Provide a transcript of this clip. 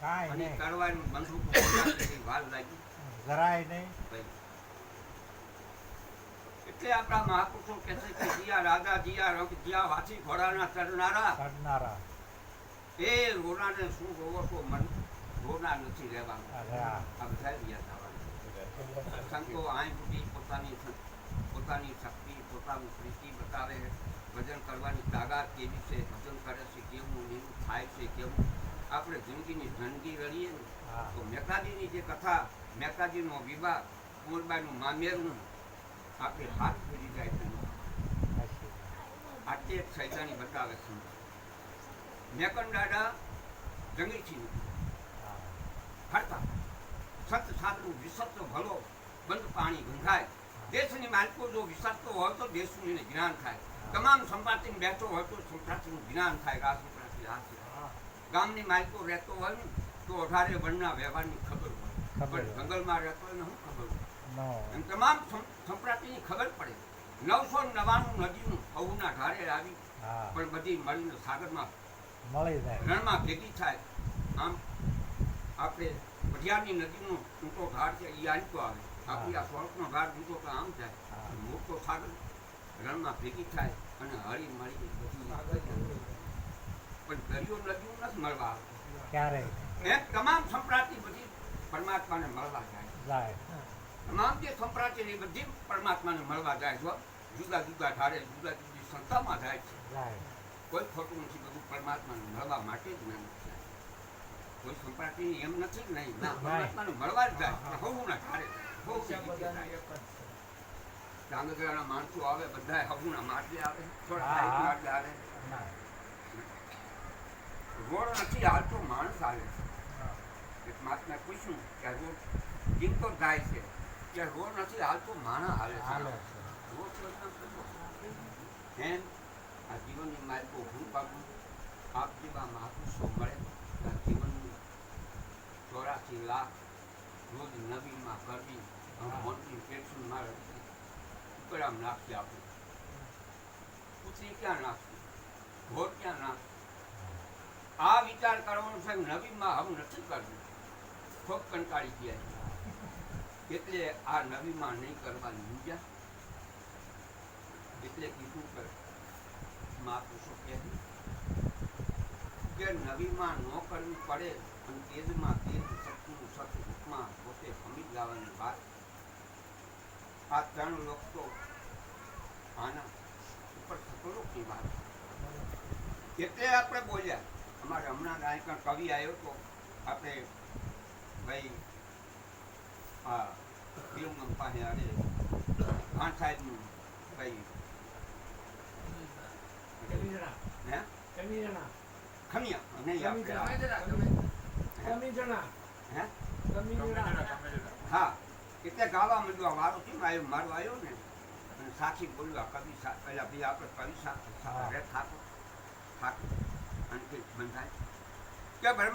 કાંઈ અને નહીં. કરવાનું બંદૂક પોતાની વાર લાગી. જરાય નહીં. ભાઈ. એટલે આપણા મહાપુરુષો કહે છે કે જીયા રાજા જીયા રંગ જીયા વાસી ઘોડાના ચરનારા કરનારા એ રોનાને શું રોવો છો? મન રોના નથી રહેવાનું. અરે આ. આ બધા યાદ આવવાનું સંતો આય સુધી પોતાની શ- પોતાની શક્તિ પોતાનું પ્રીતિ બતાવે ભજન કરવાની તાકાત કેવી છે? ભજન કરે છે કેવું નીરું થાય છે કેવું આપણે જિંદગીની જિંદગી રહીએ ને તો મેકાજીની જે કથા મેકાજીનો વિવાહ કુંવરબાઈનું મામેરનું આપણે હાથ ફેરી જાય છે. આટલી એક સૈદાની બતાવે છે. મેકન દાદા જંગી છીએ ફરતા. સત સાધુ વિસતો ભલો બંધ પાણી ગંધાય. દેશની માલિકો જો વિસરતો હોય તો દેશનું એને જ્ઞાન થાય. તમામ સંપાતિને બેઠો હોય તો સંપ્રાતિનું જ્ઞાન થાય. આ સંપ્રાતિ આ ગામની માલકો રહેતો હોય ને તો અઢારે વનના વ્યવહારની ખબર હોય. પણ જંગલમાં રહેતો હોય ને શું ખબર હોય? તમામ સંપ્રાપ્તિની ખબર પડે. નવસો નવાણું નદીનું અવુના ઢારે આવી પણ બધી મળીને સાગરમાં મળી જાય. રણમાં ભેગી થાય. આમ આપણે પઢિયારની નદીનો ઊંટો ઘાટ છે એ આંચો આવે. આપણી આ સ્વરૂપનો ઘાટ ઊંટો તો આમ થાય. જાય મોટો સાગર રણમાં ભેગી થાય અને હળી મળી બધી પણ દરિયો નદીઓ નથી મળવા આવે. ક્યારે? એમ તમામ સંપ્રાતિ બધી પરમાત્માને મળવા જાય. જાય. તમામ જે સંપ્રાતિ એ બધી પરમાત્માને મળવા જાય છે જુદા જુદા ઢારે જુદા જુદી સંસ્થામાં જાય છે. કોઈ ખોટું નથી બધું પરમાત્માને મળવા માટે જ જ્ઞાન છે. કોઈ સંપ્રાતિ એમ નથી જ નહીં. ના પરમાત્માને મળવા જ જાય. હવું ના ઠારે બહુ ડાંગરાના માણસો આવે બધા હવુના માટલે આવે. થોડા. માટલે આવે. રોડ નથી હાલતો માણસ હાલે છે. મહાત્માએ પૂછ્યું કે રોડ જીવતો થાય છે? કે રોડ નથી હાલતો માણસ હાલે છે. રોડ એમ આ જીવનની માલિકો હું પાકું આપ જેવા મહાપુરુષો મળે આ જીવનની ચોરાસી લાખ રોજ નવીમાં કરવી. મોટી પેન્શન મારે ઉપરામ નાખી આપું. પૂછી ક્યાં નાખશું? ઘોર ક્યાં નાખશું? આ વિચાર કરવાનો છે નવીમાં હવે નથી કરવું. ખૂબ કંટાળી ગયા. એટલે આ નવીમાં નહીં કરવાની મૂંઝા એટલે કીધું કે મહાપુરુષો કહે કે નવીમાં ન કરવી પડે અને તેજમાં તેજ સતનું સત રૂપમાં પોતે સમી લાવવાની વાત. આ ત્રણ લોક તો આના ઉપર સતલોકની વાત. એટલે આપણે બોલ્યા અમારે હમણાં ગાયક કવિ આવ્યો હતો આપણે ભાઈ હા વિલંગમ પાસે અરે ખાન સાહેબનું ભાઈ હે? ખમિયા. નહીં આપણે હા? એટલે ગાવા માંડવા વારો કેમ આવ્યો મારો આવ્યો ને. અને સાક્ષી બોલ્યા કવિ સા પેલા ભાઈ આપણે કવિ ઠાકોર. હા. అంతే మన కాదు